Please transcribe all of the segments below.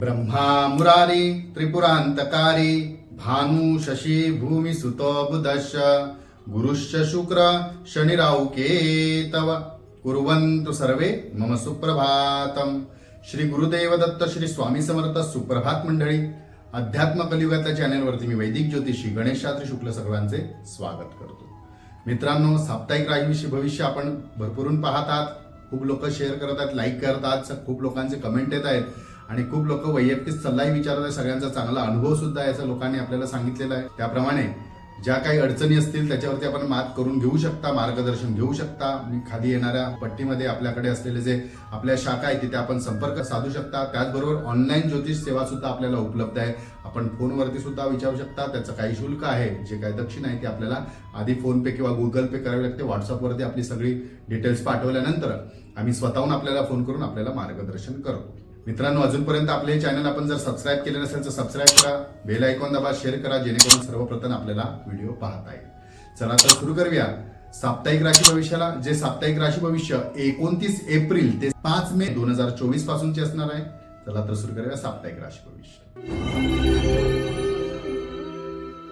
ब्रह्मा त्रिपुरांतकारी भानु शशी भूमी सुत बुधश गुरुश्च शुक्र शनिराव कुर्वन्तु सर्वे मम सुप्रभातम। श्री गुरुदेव दत्त श्री स्वामी समर्थ सुप्रभात मंडळी। अध्यात्म कलियुगाच्या चॅनेलवरती मी वैदिक ज्योतिषी गणेश शास्त्री शुक्ल सर्वांचे स्वागत करतो. मित्रांनो साप्ताहिक राजविषयी भविष्य आपण भरपूरून पाहतात खूप लोक शेअर करत आहेत लाईक करतात खूप लोकांचे कमेंट येत आहेत. आणि खूप लोक वैयक्तिक सल्लाही विचारत आहेत. सगळ्यांचा चांगला अनुभव सुद्धा आहे असं लोकांनी आपल्याला सांगितलेलं आहे. त्याप्रमाणे ज्या काही अडचणी असतील त्याच्यावरती आपण मात करून घेऊ शकता मार्गदर्शन घेऊ शकता. खाली येणाऱ्या पट्टीमध्ये आपल्याकडे असलेले जे आपल्या शाखा आहेत तिथे आपण संपर्क साधू शकता. त्याचबरोबर ऑनलाईन ज्योतिष सेवा सुद्धा आपल्याला उपलब्ध आहे. आपण फोनवरती सुद्धा विचारू शकता. त्याचं काही शुल्क आहे. जे काही दक्षिण आहे ते आपल्याला आधी फोनपे किंवा गुगल पे करावे लागते. व्हॉट्सअपवरती आपली सगळी डिटेल्स पाठवल्यानंतर आम्ही स्वतःहून आपल्याला फोन करून आपल्याला मार्गदर्शन करतो. मित्रांनो अजूनपर्यंत आपले चॅनल आपण जर सबस्क्राईब केले नसेल तर सबस्क्राईब करा बेल आयकॉन दाबा शेअर करा जेणेकरून सर्वप्रथम आपल्याला व्हिडिओ पाहता येईल. चला तर सुरू करूया. साप्ताहिक राशी भविष्याला जे साप्ताहिक राशी भविष्य एकोणतीस एप्रिल ते पाच मे दोन हजार चोवीस पासूनचे असणार आहे. चला तर सुरू करूया साप्ताहिक राशी भविष्य.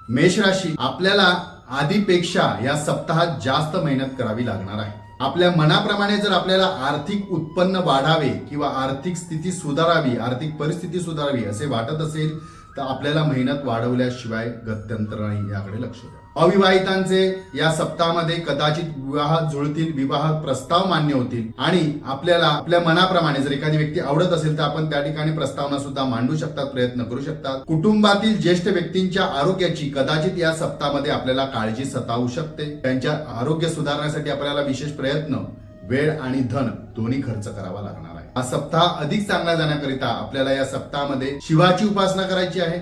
मेष राशी आपल्याला आधीपेक्षा या सप्ताहात जास्त मेहनत करावी लागणार आहे. आपल्या मनाप्रमाणे जर आपल्याला आर्थिक उत्पन्न वाढावे किंवा आर्थिक स्थिती सुधारावी आर्थिक परिस्थिती सुधारावी असे वाटत असेल तर आपल्याला मेहनत वाढवल्याशिवाय गत्यंतर नाही याकडे लक्ष द्या. अविवाहितांचे या सप्ताहामध्ये कदाचित विवाह जुळतील विवाह प्रस्ताव मान्य होतील. आणि आपल्याला आपल्या मनाप्रमाणे जर एखादी व्यक्ती आवडत असेल तर आपण त्या ठिकाणी प्रस्तावना सुद्धा मांडू शकतात प्रयत्न करू शकतात. कुटुंबातील ज्येष्ठ व्यक्तींच्या आरोग्याची कदाचित या सप्ताहामध्ये आपल्याला काळजी सतावू शकते. त्यांच्या आरोग्य सुधारण्यासाठी आपल्याला विशेष प्रयत्न वेळ आणि धन दोन्ही खर्च करावा लागणार आहे. हा सप्ताह अधिक चांगला जाण्याकरिता आपल्याला या सप्ताहामध्ये शिवाची उपासना करायची आहे.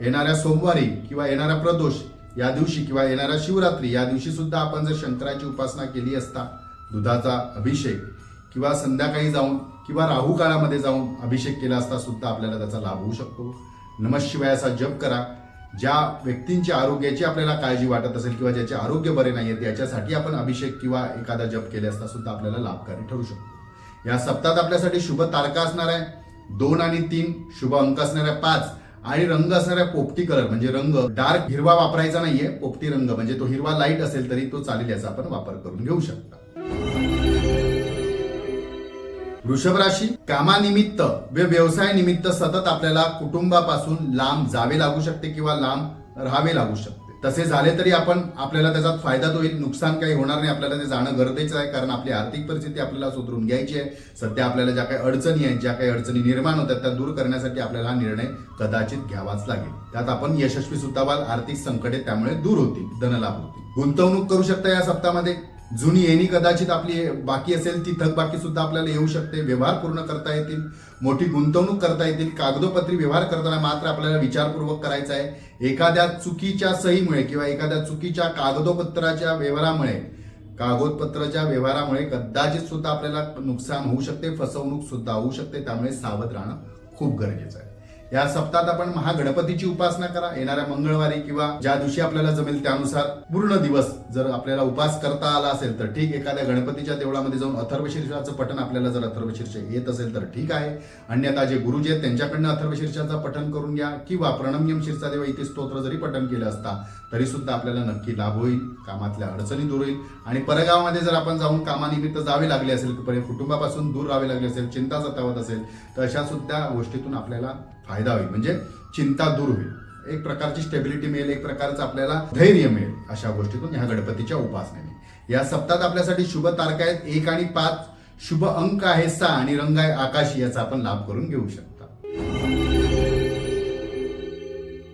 येणाऱ्या सोमवारी किंवा येणारा प्रदोष या दिवशी किंवा येणाऱ्या शिवरात्री या दिवशी सुद्धा आपण जर शंकराची उपासना केली असता दुधाचा अभिषेक किंवा संध्याकाळी जाऊन किंवा राहू काळामध्ये जाऊन अभिषेक केला असता सुद्धा आपल्याला त्याचा लाभ होऊ शकतो. नमशिवायाचा जप करा. ज्या व्यक्तींच्या आरोग्याची आपल्याला काळजी वाटत असेल किंवा ज्याचे आरोग्य बरे नाही आहेत याच्यासाठी आपण अभिषेक किंवा एखादा जप केले असता सुद्धा आपल्याला लाभकारी ठरू शकतो. या सप्ताहात आपल्यासाठी शुभ तारका असणार आहे. दोन आणि तीन शुभ अंक असणाऱ्या पाच आणि रंग असणाऱ्या पोपटी कलर म्हणजे रंग डार्क हिरवा वापरायचा नाहीये पोपटी रंग म्हणजे तो हिरवा लाइट असेल तरी तो चालेल याचा आपण वापर करून घेऊ शकता. वृषभ राशी कामानिमित्त व व्यवसाय निमित्त सतत आपल्याला कुटुंबापासून लांब जावे लागू शकते किंवा लांब राहावे लागू शकते. तसे झाले तरी आपण आपल्याला त्याचा फायदा तो होईल नुकसान काही होणार नाही. आपल्याला ते जाणं गरजेचं आहे कारण आपली आर्थिक परिस्थिती आपल्याला सुधरून घ्यायची आहे. सध्या आपल्याला ज्या काही अडचणी आहेत ज्या काही अडचणी निर्माण होतात त्या दूर करण्यासाठी आपल्याला हा निर्णय कदाचित घ्यावाच लागेल. त्यात आपण यशस्वी सुद्धा व्हाल आर्थिक संकटे त्यामुळे दूर होतील धनलाभ होतील. गुंतवणूक करू शकता या सप्ताहामध्ये? जुनी येणी कदाचित आपली बाकी असेल ती थकबाकी सुद्धा आपल्याला येऊ शकते व्यवहार पूर्ण करता येतील मोठी गुंतवणूक करता येतील कागदोपत्री व्यवहार करताना मात्र आपल्याला विचारपूर्वक करायचा आहे. एखाद्या चुकीच्या सहीमुळे किंवा एखाद्या चुकीच्या कागदोपत्राच्या व्यवहारामुळे कागदपत्राच्या व्यवहारामुळे कदाचित सुद्धा आपल्याला नुकसान होऊ शकते फसवणूक सुद्धा होऊ शकते त्यामुळे सावध राहणं खूप गरजेचं आहे. या सप्ताहात आपण महागणपतीची उपासना करा. येणाऱ्या मंगळवारी किंवा ज्या दिवशी आपल्याला जमेल त्यानुसार पूर्ण दिवस जर आपल्याला उपास करता आला असेल तर ठीक. एखाद्या गणपतीच्या देवळामध्ये जाऊन अथर्वशीर्षाचं पठण आपल्याला जर अथर्वशीर्ष येत असेल तर ठीक आहे. अन्यथा जे गुरुजी आहेत त्यांच्याकडनं अथर्वशीर्षाचं पठण करून घ्या किंवा प्रणम्यम देव इथे स्तोत्र जरी पठण केलं असता तरी सुद्धा आपल्याला नक्की लाभ होईल कामातल्या अडचणी दूर होईल. आणि परगावामध्ये जर आपण जाऊन कामानिमित्त जावे लागले असेल कुटुंबापासून दूर राहावे लागले असेल चिंता सतावत असेल तर अशा सुद्धा गोष्टीतून आपल्याला फायदा होईल. म्हणजे चिंता दूर होईल. एक प्रकारची स्टेबिलिटी मिळेल एक प्रकारचं आपल्याला धैर्य मिळेल अशा गोष्टीतून ह्या गणपतीच्या उपासनेने. या सप्तात आपल्यासाठी शुभ तारखा आहेत. एक आणि पाच शुभ अंक आहे सहा आणि रंग आहे आकाशी याचा आपण लाभ करून घेऊ शकता.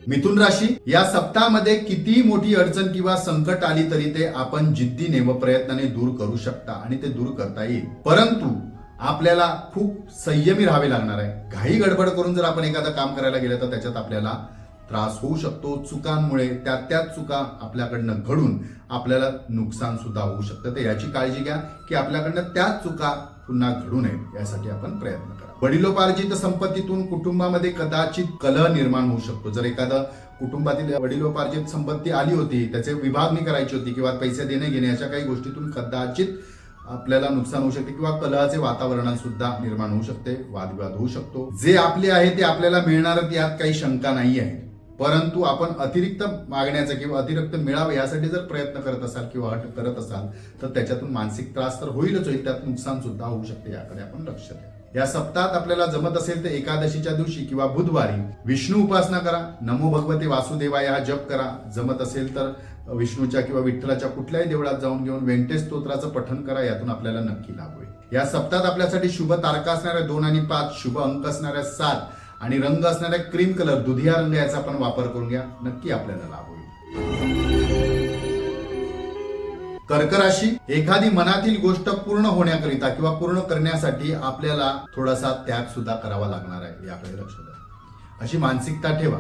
मिथुन राशी या सप्ताहामध्ये कितीही मोठी अडचण किंवा संकट आली तरी ते आपण जिद्दीने व प्रयत्नाने दूर करू शकता आणि ते दूर करता येईल. परंतु आपल्याला खूप संयमी राहावे लागणार आहे. घाई गडबड करून जर आपण एखादं काम करायला गेलं तर त्याच्यात आपल्याला त्रास होऊ शकतो. चुकांमुळे त्या त्याच चुका आपल्याकडनं घडून आपल्याला नुकसान सुद्धा होऊ शकतं. तर याची काळजी घ्या की आपल्याकडनं त्याच चुका पुन्हा घडू नये यासाठी आपण प्रयत्न करा. वडिलोपार्जित संपत्तीतून कुटुंबामध्ये कदाचित कलह निर्माण होऊ शकतो. जर एखादं कुटुंबातील वडिलोपार्जित संपत्ती आली होती त्याचे विभागणी करायची होती किंवा पैसे देणे घेणे अशा काही गोष्टीतून कदाचित आपल्याला नुकसान होऊ शकते किंवा कलहाचे वातावरण सुद्धा निर्माण होऊ शकते वादविवाद होऊ शकतो. जे आपले आहे ते आपल्याला मिळणार यात काही शंका नाही आहे परंतु आपण अतिरिक्त मागण्याचा किंवा अतिरिक्त मिळावं यासाठी जर प्रयत्न करत असाल किंवा अट करत असाल तर त्याच्यातून मानसिक त्रास तर होईलच होईल त्यात नुकसान सुद्धा होऊ शकते याकडे आपण लक्ष द्या. या सप्ताहात आपल्याला जमत असेल तर एकादशीच्या दिवशी किंवा बुधवारी विष्णू उपासना करा. नमो भगवते वासुदेवाय हा जप करा. जमत असेल तर विष्णूच्या किंवा विठ्ठलाच्या कुठल्याही देवळात जाऊन घेऊन व्यंकटेश स्तोत्राचं पठण करा यातून आपल्याला नक्की लाभ होईल. या सप्ताहात आपल्यासाठी शुभ तारका असणाऱ्या दोन आणि पाच शुभ अंक असणाऱ्या सात आणि रंग असणाऱ्या क्रीम कलर दुधिया रंग याचा आपण वापर करून घ्या नक्की आपल्याला लाभ होईल. कर्क राशी एखादी मनातील गोष्ट पूर्ण होण्याकरिता किंवा पूर्ण करण्यासाठी आपल्याला थोडासा त्याग सुद्धा करावा लागणार आहे याकडे लक्ष द्या. अशी मानसिकता ठेवा.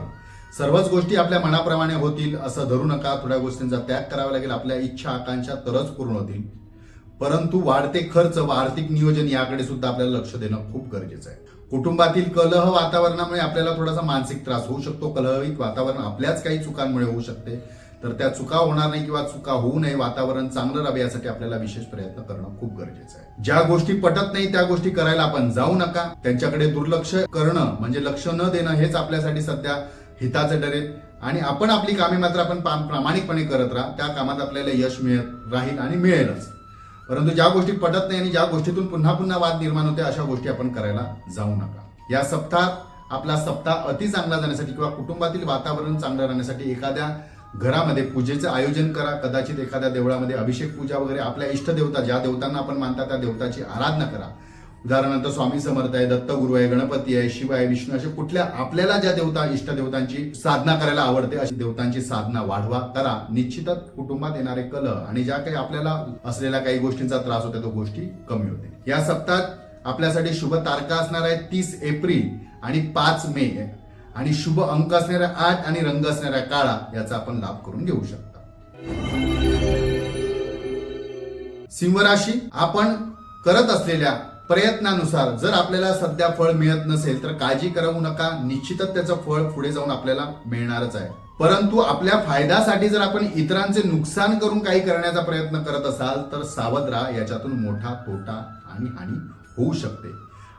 सर्वच गोष्टी आपल्या मनाप्रमाणे होतील असं धरू नका. थोड्या गोष्टींचा त्याग करावा लागेल. आपल्या इच्छा आकांक्षा तरच पूर्ण होतील. परंतु वाढते खर्च व आर्थिक नियोजन याकडे सुद्धा आपल्याला लक्ष देणं खूप गरजेचं आहे. कुटुंबातील कलह वातावरणामुळे आपल्याला थोडासा मानसिक त्रास होऊ शकतो. कलहित वातावरण आपल्याच काही चुकांमुळे होऊ शकते. तर त्या चुका होणार नाही किंवा चुका होऊ नये वातावरण चांगलं राहावे यासाठी आपल्याला विशेष प्रयत्न करणं खूप गरजेचं आहे. ज्या गोष्टी पटत नाही त्या गोष्टी करायला आपण जाऊ नका. त्यांच्याकडे दुर्लक्ष करणं म्हणजे लक्ष न देणं हेच आपल्यासाठी सध्या हिताचं ठरेल. आणि आपण आपली कामे मात्र आपण प्रामाणिकपणे करत राहा. त्या कामात आपल्याला यश मिळत राहील आणि मिळेलच. परंतु ज्या गोष्टी पटत नाही आणि ज्या गोष्टीतून पुन्हा पुन्हा वाद निर्माण होते अशा गोष्टी आपण करायला जाऊ नका. या सप्ताहात आपला सप्ताह अति चांगला जाण्यासाठी किंवा कुटुंबातील वातावरण चांगलं राहण्यासाठी एखाद्या घरामध्ये पूजेचं आयोजन करा. कदाचित एखाद्या देवळामध्ये अभिषेक पूजा वगैरे आपल्या इष्ट देवता ज्या देवतांना आपण मानता त्या देवताची आराधना करा. उदाहरणार्थ स्वामी समर्थ आहे दत्तगुरु आहे गणपती आहे शिव आहे विष्णू असे कुठल्या आपल्याला ज्या देवता इष्ट देवतांची साधना करायला आवडते अशी देवतांची साधना वाढवा करा. निश्चितच कुटुंबात येणारे कल आणि ज्या काही आपल्याला असलेल्या काही गोष्टींचा त्रास होतो तो गोष्टी कमी होते. या सप्ताहात आपल्यासाठी शुभ तारखा असणार आहे तीस एप्रिल आणि पाच मे. आणि शुभ अंक असणाऱ्या आठ आणि रंग असणाऱ्या काळा याचा आपण लाभ करून घेऊ शकता. सिंह राशी आपण करत असलेल्या प्रयत्नानुसार जर आपल्याला सध्या फळ मिळत नसेल तर काळजी करू नका. निश्चितच त्याचं फळ पुढे जाऊन आपल्याला मिळणारच आहे. परंतु आपल्या फायद्यासाठी जर आपण इतरांचे नुकसान करून काही करण्याचा प्रयत्न करत असाल तर सावध राहा. याच्यातून मोठा तोटा आणि हानी होऊ शकते.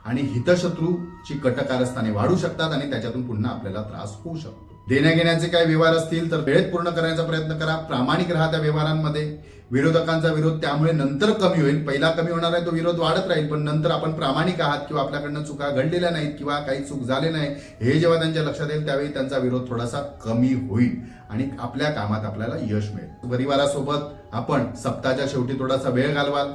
आणि हितशत्रूची कटकारस्थाने वाढू शकतात आणि त्याच्यातून पुन्हा आपल्याला त्रास होऊ शकतो. देण्याघेण्याचे काही व्यवहार असतील तर वेळेत पूर्ण करण्याचा प्रयत्न करा. प्रामाणिक राहा त्या व्यवहारांमध्ये. विरोधकांचा विरोध त्यामुळे नंतर कमी होईल. पहिला कमी होणार आहे तो विरोध वाढत राहील. पण नंतर आपण प्रामाणिक आहात किंवा आपल्याकडनं चुका घडलेल्या नाहीत किंवा काही चूक झाले नाही हे जेव्हा त्यांच्या लक्षात येईल त्यावेळी त्यांचा विरोध थोडासा कमी होईल. आणि आपल्या कामात आपल्याला यश मिळेल. परिवारासोबत आपण सप्ताहाच्या शेवटी थोडासा वेळ घालवाल.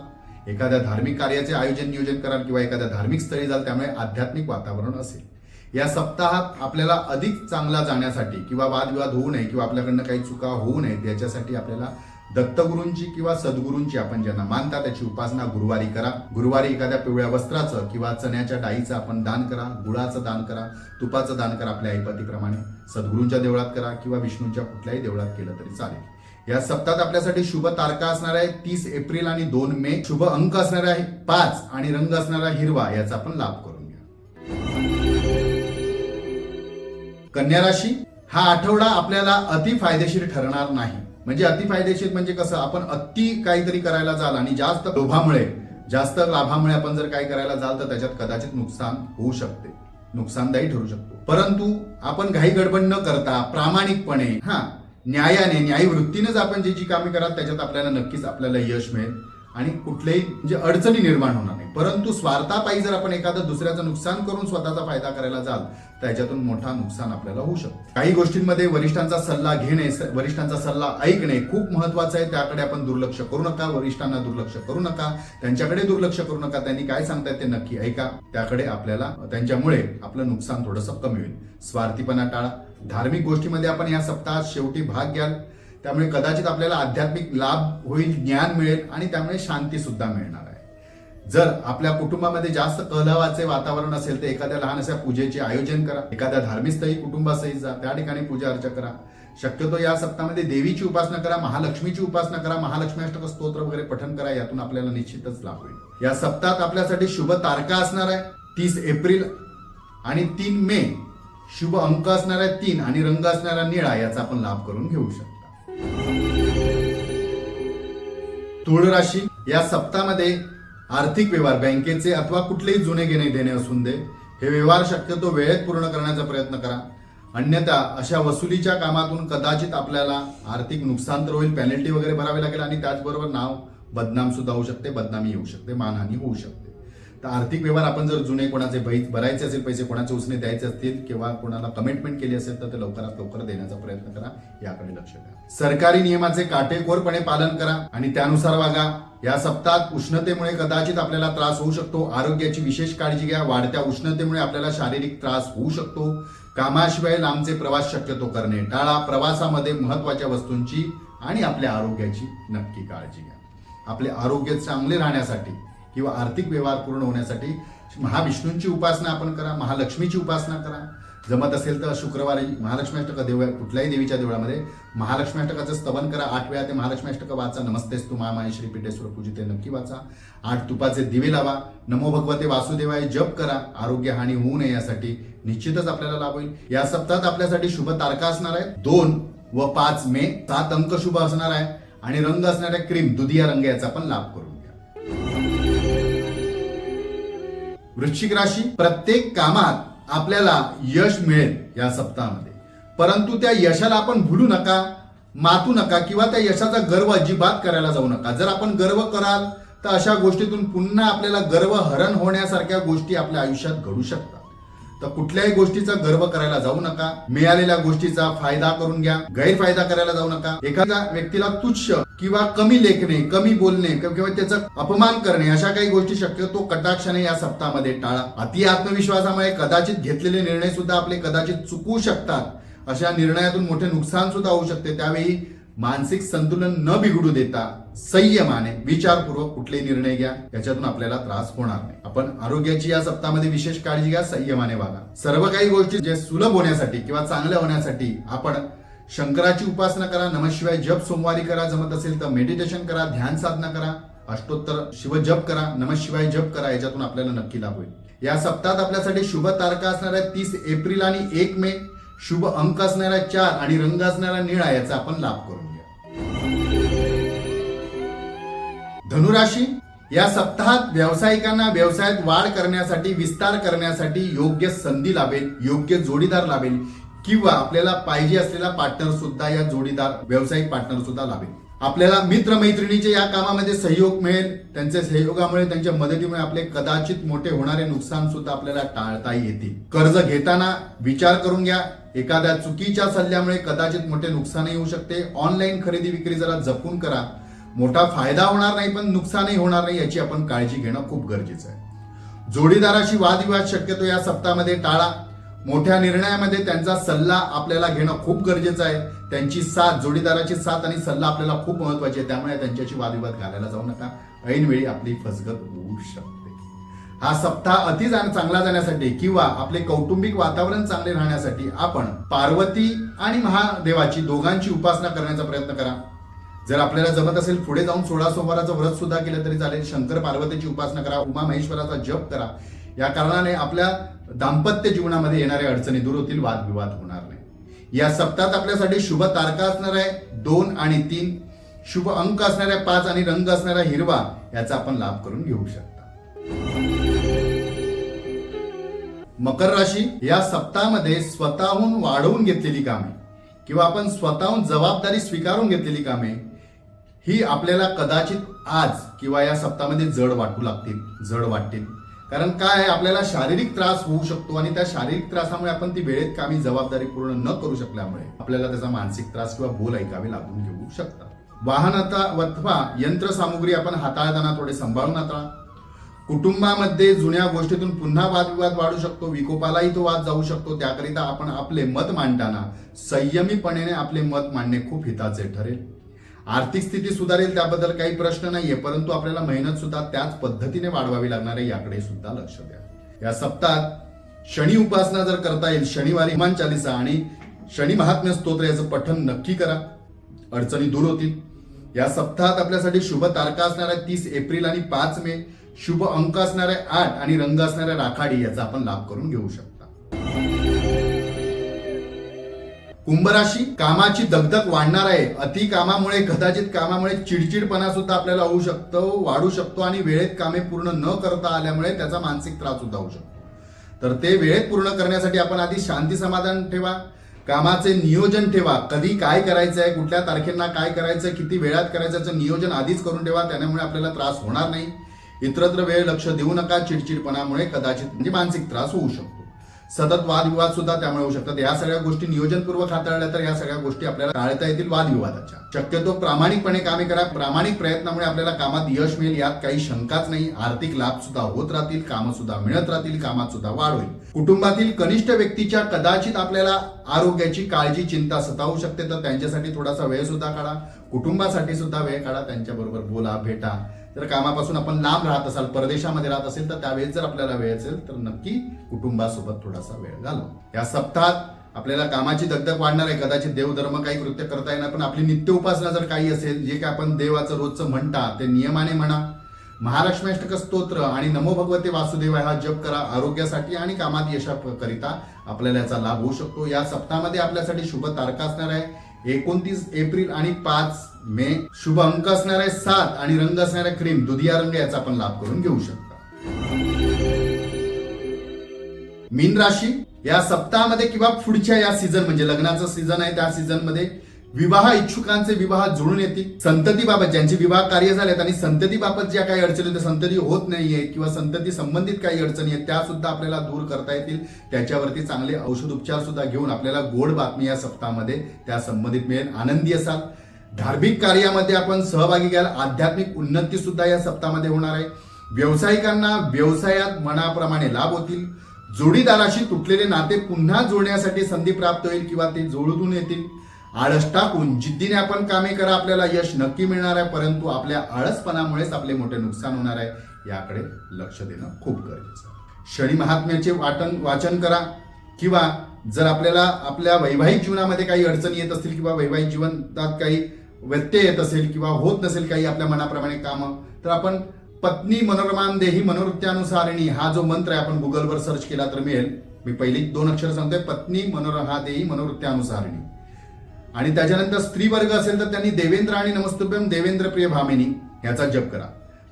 एखाद्या धार्मिक कार्याचे आयोजन नियोजन कराल किंवा एखाद्या धार्मिक स्थळी जाल त्यामुळे आध्यात्मिक वातावरण असेल. या सप्ताहात आपल्याला अधिक चांगला जाण्यासाठी किंवा वादविवाद होऊ नये किंवा आपल्याकडनं काही चुका होऊ नयेत याच्यासाठी आपल्याला दत्तगुरूंची किंवा सद्गुरूंची आपण ज्यांना मानता त्याची उपासना गुरुवारी करा. गुरुवारी एखाद्या पिवळ्या वस्त्राचं किंवा चण्याच्या डाळीचं आपण दान करा गुळाचं दान करा तुपाचं दान करा आपल्या ऐपतीप्रमाणे. सद्गुरूंच्या देवळात करा किंवा विष्णूंच्या कुठल्याही देवळात केलं तरी चालेल. या सप्ताहात आपल्यासाठी शुभ तारका असणार आहे तीस एप्रिल आणि दोन मे. शुभ अंक असणार आहे पाच आणि रंग असणारा हिरवा याचा आपण लाभ करू. कन्या राशी हा आठवडा आपल्याला अति फायदेशीर ठरणार नाही. म्हणजे अति फायदेशीर म्हणजे कसं? आपण अति काहीतरी करायला जाल आणि जास्त लोभामुळे जास्त लाभामुळे आपण जर काही करायला जाल तर त्याच्यात कदाचित नुकसान होऊ शकते. नुकसानदायी ठरू शकतो. परंतु आपण घाई गडबड न करता प्रामाणिकपणे हा न्यायाने न्यायवृत्तीनेच आपण जे जी कामे कराल त्याच्यात आपल्याला नक्कीच आपल्याला यश मिळेल. आणि कुठलेही म्हणजे अडचणी निर्माण होणार नाही. परंतु स्वार्थापायी जर आपण एखादं दुसऱ्याचं नुकसान करून स्वतःचा फायदा करायला जाल तर याच्यातून मोठा नुकसान आपल्याला होऊ शकतो. काही गोष्टींमध्ये वरिष्ठांचा सल्ला घेणे वरिष्ठांचा सल्ला ऐकणे खूप महत्वाचं आहे. त्याकडे आपण दुर्लक्ष करू नका. वरिष्ठांना दुर्लक्ष करू नका. त्यांच्याकडे दुर्लक्ष करू नका. त्यांनी काय सांगतायत ते नक्की ऐका. त्याकडे आपल्याला त्यांच्यामुळे आपलं नुकसान थोडंसं कमी होईल. स्वार्थीपणा टाळा. धार्मिक गोष्टीमध्ये आपण या सप्ताहात शेवटी भाग घ्याल. त्यामुळे कदाचित आपल्याला आध्यात्मिक लाभ होईल ज्ञान मिळेल आणि त्यामुळे शांती सुद्धा मिळणार आहे. जर आपल्या कुटुंबामध्ये जास्त कलवाचे वातावरण असेल तर एखाद्या लहान अशा पूजेचे आयोजन करा. एखाद्या धार्मिक स्थळी कुटुंबासहित जा. त्या ठिकाणी पूजा अर्चा करा. शक्यतो या सप्ताहामध्ये देवीची उपासना करा महालक्ष्मीची उपासना करा महालक्ष्मी अष्टक स्तोत्र वगैरे पठन करा यातून आपल्याला निश्चितच लाभ होईल. या सप्ताहात आपल्यासाठी शुभ तारका असणार आहे तीस एप्रिल आणि तीन मे. शुभ अंक असणार आहे तीन आणि रंग असणारा निळा याचा आपण लाभ करून घेऊ शकतो. तुळ राशी या सप्तामध्ये आर्थिक व्यवहार बँकेचे अथवा कुठलेही जुने घेणे देणे असून दे हे व्यवहार शक्यतो वेळेत पूर्ण करण्याचा प्रयत्न करा. अन्यथा अशा वसुलीच्या कामातून कदाचित आपल्याला आर्थिक नुकसान तर होईल पेनल्टी वगैरे भरावी लागेल आणि त्याचबरोबर नाव बदनाम सुद्धा होऊ शकते बदनामी येऊ शकते मानहानी होऊ शकते. तर आर्थिक व्यवहार आपण जर जुने कोणाचे बै भरायचे असेल पैसे कोणाचे उसने द्यायचे असतील किंवा कोणाला कमिटमेंट केली असेल तर ते लवकरात लवकर देण्याचा प्रयत्न करा. याकडे लक्ष द्या. सरकारी नियमाचे काटेकोरपणे पालन करा आणि त्यानुसार वागा. या सप्ताहात उष्णतेमुळे कदाचित आपल्याला त्रास होऊ शकतो. आरोग्याची विशेष काळजी घ्या. वाढत्या उष्णतेमुळे आपल्याला शारीरिक त्रास होऊ शकतो. कामाशिवाय लांबचे प्रवास शक्यतो करणे टाळा. प्रवासामध्ये महत्त्वाच्या वस्तूंची आणि आपल्या आरोग्याची नक्की काळजी घ्या. आपले आरोग्य चांगले राहण्यासाठी किंवा आर्थिक व्यवहार पूर्ण होण्यासाठी महाविष्णूंची उपासना आपण करा महालक्ष्मीची उपासना करा. जमत असेल तर शुक्रवारी महालक्ष्मी अष्टक देव कुठल्याही देवीच्या देवळामध्ये महालक्ष्मी अष्टकाचं स्तवन करा. आठ वेळा ते महालक्ष्मी अष्टक वाचा. नमस्तेस तू मामाय श्री पिठेश्वर पूजिते नक्की वाचा. आठ तुपाचे दिवे लावा. नमो भगवते वासुदेवाय जप करा. आरोग्य हानी होऊ नये यासाठी निश्चितच आपल्याला लाभ होईल. या सप्ताहात आपल्यासाठी शुभ तारखा असणार आहे दोन व पाच मे सात अंक शुभ असणार आहे. आणि रंग असणाऱ्या क्रीम. दुधिया रंग याचा पण लाभ करू वृश्चिक राशी प्रत्येक कामात आपल्याला यश मिळेल या सप्ताहामध्ये. परंतु त्या यशाला आपण भुलू नका मातू नका किंवा त्या यशाचा गर्व अजिबात करायला जाऊ नका. जर आपण गर्व कराल तर अशा गोष्टीतून पुन्हा आपल्याला गर्व हरण होण्यासारख्या गोष्टी आपल्या आयुष्यात घडू शकतात. तर कुठल्याही गोष्टीचा गर्व करायला जाऊ नका. मिळालेल्या गोष्टीचा फायदा करून घ्या. गैरफायदा करायला जाऊ नका. एखाद्या व्यक्तीला तुच्छ किंवा कमी लेखणे कमी बोलणे किंवा त्याचा अपमान करणे अशा काही गोष्टी शक्यतो कटाक्षाने या सप्ताहामध्ये टाळा. अति आत्मविश्वासामुळे कदाचित घेतलेले निर्णय सुद्धा आपले कदाचित चुकू शकतात. अशा निर्णयातून मोठे नुकसान सुद्धा होऊ शकते. त्यावेळी मानसिक संतुलन न बिघडू देता संयमाने विचारपूर्वक कुठले निर्णय घ्या याच्यातून आपल्याला त्रास होणार नाही. आपण आरोग्याची या सप्ताहामध्ये विशेष काळजी घ्या संयमाने वागा. सर्व काही गोष्टी जे सुलभ होण्यासाठी किंवा चांगल्या होण्यासाठी आपण शंकराची उपासना करा नमशिवाय जप सोमवारी करा जमत असेल तर मेडिटेशन करा ध्यान साधना करा अष्टोत्तर शिवजप करा नमशिवाय जप करा याच्यातून आपल्याला नक्की लाभ होईल. या सप्ताहात आपल्यासाठी शुभ तारखा असणाऱ्या तीस एप्रिल आणि एक मे. शुभ अंक असणाऱ्या चार आणि रंग असणारा निळा याचा आपण लाभ करू धनुराशी. या सप्ताहात व्यावसायिकांना व्यवसायात वाढ करण्यासाठी विस्तार करण्यासाठी योग्य संधी लाभेल योग्य जोडीदार लाभेल किंवा आपल्याला पाहिजे असलेला पार्टनर सुद्धा या जोडीदार व्यावसायिक पार्टनर सुद्धा लाभेल. आपल्याला मित्र मैत्रिणीचे या कामामध्ये सहयोग मिळेल. त्यांच्या सहयोगामुळे त्यांच्या मदतीमुळे आपले कदाचित मोठे होणारे नुकसान सुद्धा आपल्याला टाळता येतील. कर्ज घेताना विचार करून घ्या. एखाद्या चुकीच्या सल्ल्यामुळे कदाचित मोठे नुकसानही होऊ शकते. ऑनलाईन खरेदी विक्री जरा जपून करा. मोठा फायदा होणार नाही पण नुकसानही होणार नाही याची आपण काळजी घेणं खूप गरजेचं आहे. जोडीदाराशी वादविवाद शक्यतो या सप्ताहामध्ये टाळा. मोठ्या निर्णयामध्ये त्यांचा सल्ला आपल्याला घेणं खूप गरजेचं आहे. त्यांची साथ जोडीदाराची साथ आणि सल्ला आपल्याला खूप महत्वाची आहे. त्यामुळे त्यांच्याशी वादविवाद घालायला जाऊ नका. ऐनवेळी आपली फसगत होऊ शकते. हा सप्ताह अति चांगला जाण्यासाठी किंवा आपले कौटुंबिक वातावरण चांगले राहण्यासाठी आपण पार्वती आणि महादेवाची दोघांची उपासना करण्याचा प्रयत्न करा. जर आपल्याला जमत असेल पुढे जाऊन सोळा सोमवाराचं व्रत सुद्धा केलं तरी चालेल. शंकर पार्वतीची उपासना करा उमा महेश्वराचा जप करा. या कारणाने आपल्या दाम्पत्य जीवनामध्ये येणाऱ्या अडचणी दूर होतील वादविवाद होणार नाही. या सप्ताहात आपल्यासाठी शुभ तारका असणार आहे दोन आणि तीन. शुभ अंक असणाऱ्या पाच आणि रंग असणारा हिरवा याचा आपण लाभ करून घेऊ शकता. मकर राशी या सप्ताहामध्ये स्वतःहून वाढवून घेतलेली कामे किंवा आपण स्वतःहून जबाबदारी स्वीकारून घेतलेली कामे ही आपल्याला कदाचित आज किंवा या सप्ताहामध्ये जड वाटू लागतील जड वाटतील कारण काय आहे आपल्याला शारीरिक त्रास होऊ शकतो आणि त्या शारीरिक त्रासामुळे आपण ती वेळेत कामी जबाबदारी पूर्ण न करू शकल्यामुळे आपल्याला त्याचा मानसिक त्रास किंवा बोल ऐकावे लागून घेऊ शकतात. वाहन अथवा यंत्रसामुग्री आपण हाताळताना थोडे सांभाळून हाताळा कुटुंबामध्ये जुन्या गोष्टीतून पुन्हा वादविवाद वाढू शकतो विकोपालाही तो वाद जाऊ शकतो. त्याकरिता आपण आपले मत मांडताना संयमीपणे आपले मत मांडणे खूप हिताचे ठरेल. आर्थिक स्थिती सुधारेल त्याबद्दल काही प्रश्न नाहीये परंतु आपल्याला मेहनत सुद्धा त्याच पद्धतीने वाढवावी लागणार आहे याकडे सुद्धा लक्ष द्या. या सप्ताहात शनी उपासना जर करता येईल शनिवारी हनुमान चालिसा आणि शनी महात्म्य स्तोत्र याचं पठन नक्की करा. अडचणी दूर होतील. या सप्ताहात आपल्यासाठी शुभ तारखा असणाऱ्या तीस एप्रिल आणि पाच मे. शुभ अंक असणारे आठ आणि रंग असणाऱ्या राखाडी याचा आपण लाभ करून घेऊ शकता. कुंभराशी कामाची दगदग वाढणार आहे. अति कामामुळे कदाचित कामामुळे चिडचिडपणा सुद्धा आपल्याला होऊ शकतो वाढू शकतो आणि वेळेत कामे पूर्ण न करता आल्यामुळे त्याचा मानसिक त्रास सुद्धा होऊ शकतो. तर ते वेळेत पूर्ण करण्यासाठी आपण आधी शांती समाधान ठेवा. कामाचे नियोजन ठेवा. कधी काय करायचं आहे कुठल्या तारखेंना काय करायचं किती वेळात करायचं याचं नियोजन आधीच करून ठेवा. त्यामुळे आपल्याला त्रास होणार नाही. इतरत्र वेळ लक्ष देऊ नका चिडचिडपणामुळे कदाचित म्हणजे मानसिक त्रास होऊ शकतो. सतत वादविवाद सुद्धा त्यामुळे होऊ शकतात. या सगळ्या गोष्टी नियोजनपूर्वक हाताळल्या तर या सगळ्या गोष्टी आपल्याला टाळता येतील वादविवादाच्या. शक्यतो प्रामाणिकपणे कामे करा. प्रामाणिक प्रयत्नामुळे आपल्याला कामात यश मिळेल यात काही शंकाच नाही. आर्थिक लाभ सुद्धा होत राहतील कामं सुद्धा मिळत राहतील कामात सुद्धा वाढ होईल. कुटुंबातील कनिष्ठ व्यक्तीच्या कदाचित आपल्याला आरोग्याची काळजी चिंता सतावू शकते. तर त्यांच्यासाठी थोडासा वेळ सुद्धा काढा. कुटुंबासाठी सुद्धा वेळ काढा. त्यांच्याबरोबर बोला भेटा. जर कामापासून आपण लांब राहत असाल परदेशामध्ये राहत असेल तर त्यावेळेस जर आपल्याला वेळ असेल तर नक्की कुटुंबासोबत थोडासा वेळ घालवा. या सप्ताहात आपल्याला कामाची दगदग वाढणार आहे कदाचित देवधर्म काही कृत्य करता येणार पण आपली नित्य उपासना जर काही असेल जे काय आपण देवाचं रोजचं म्हणता ते नियमाने म्हणा. महालक्ष्मीष्टक स्तोत्र आणि नमो भगवते वासुदेवाय हा जप करा आरोग्यासाठी आणि कामात यशाकरिता आपल्याला याचा लाभ होऊ शकतो. या सप्ताहामध्ये आपल्यासाठी शुभ तारका असणार आहे. एकोणतीस एप्रिल आणि पाच मे. शुभ अंक असणारे सात आणि रंग असणाऱ्या क्रीम. दुधिया रंग याचा आपण लाभ करून घेऊ शकता. मीन राशी. या सप्ताहामध्ये किंवा पुढच्या या सीझन म्हणजे लग्नाचं सीझन आहे त्या सीझनमध्ये विवाह इच्छुकांचे विवाह जुळून येतील. संततीबाबत ज्यांचे विवाह कार्य झालेत आणि संततीबाबत ज्या काही अडचणी आहेत, संतती होत नाहीये किंवा संतती संबंधित काही अडचणी आहेत त्या सुद्धा आपल्याला दूर करता येतील. त्याच्यावरती चांगले औषध उपचार सुद्धा घेऊन आपल्याला गोड बातमी या सप्ताहामध्ये त्या संबंधित मिळेल. आनंदी असाल. धार्मिक कार्यामध्ये आपण सहभागी घ्याल. आध्यात्मिक उन्नती सुद्धा या सप्ताहामध्ये होणार आहे. व्यावसायिकांना व्यवसायात मनाप्रमाणे लाभ होतील. जोडीदाराशी तुटलेले नाते पुन्हा जोडण्यासाठी संधी प्राप्त होईल किंवा ते जोडून येतील. आळस टाकून जिद्दीने आपण कामे करा आपल्याला यश नक्की मिळणार आहे परंतु आपल्या आळसपणामुळेच आपले मोठे नुकसान होणार आहे याकडे लक्ष देणं खूप गरजेचं शनी महात्म्याचे वाटन वाचन करा किंवा जर आपल्याला आपल्या वैवाहिक जीवनामध्ये काही अडचणी येत असतील किंवा वैवाहिक जीवनात काही व्यत्यय येत असेल किंवा होत नसेल काही आपल्या मनाप्रमाणे कामं तर आपण पत्नी मनोरमान देही मनोवृत्त्यानुसारिणी हा जो मंत्र आहे आपण गुगलवर सर्च केला तर मिळेल. मी पहिली दोन अक्षर सांगतोय. पत्नी मनोरमा देही मनोवृत्त्यानुसारिणी. आणि त्याच्यानंतर स्त्री वर्ग असेल तर त्यांनी देवेंद्र आणि नमस्तुभ्यम देवेंद्र प्रिय भामिनी याचा जप करा.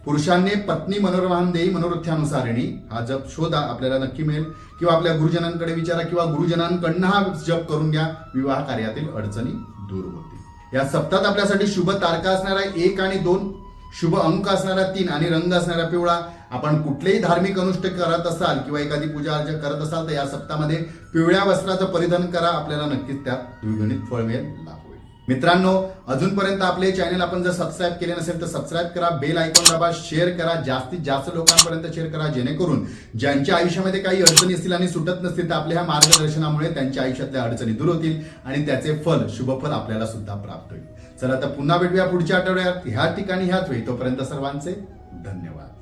पुरुषांनी पत्नी मनोरमान देई मनोरथ्यानुसारिणी हा जप शोधा आपल्याला नक्की मिळेल. किंवा आपल्या गुरुजनांकडे विचारा किंवा गुरुजनांकडनं हा जप करून घ्या. विवाह कार्यातील अडचणी दूर होतील. या सप्तात आपल्यासाठी शुभ तारका असणारा एक आणि दोन शुभ अंक असणारा तीन आणि रंग असणारा पिवळा आपण कुठलेही धार्मिक अनुष्ठ करत असाल किंवा एखादी पूजा अर्चा करत असाल तर या सप्ताहामध्ये पिवळ्या वस्त्राचं परिधान करा. आपल्याला नक्कीच त्यात द्विगुणित फळ मिळेल. लाभ होईल मित्रांनो अजूनपर्यंत आपले चॅनल आपण जर सबस्क्राईब केले नसेल तर सबस्क्राईब करा बेल आयकॉन दाबा शेअर करा जास्तीत जास्त लोकांपर्यंत शेअर करा जेणेकरून ज्यांच्या आयुष्यामध्ये काही अडचणी असतील आणि सुटत नसतील तर आपल्या ह्या मार्गदर्शनामुळे त्यांच्या आयुष्यातल्या अडचणी दूर होतील आणि त्याचे फल शुभफल आपल्याला सुद्धा प्राप्त होईल. चला तर पुन्हा भेटूया पुढच्या आठवड्यात. ह्या ठिकाणी ह्याच वेळी. तोपर्यंत सर्वांचे धन्यवाद.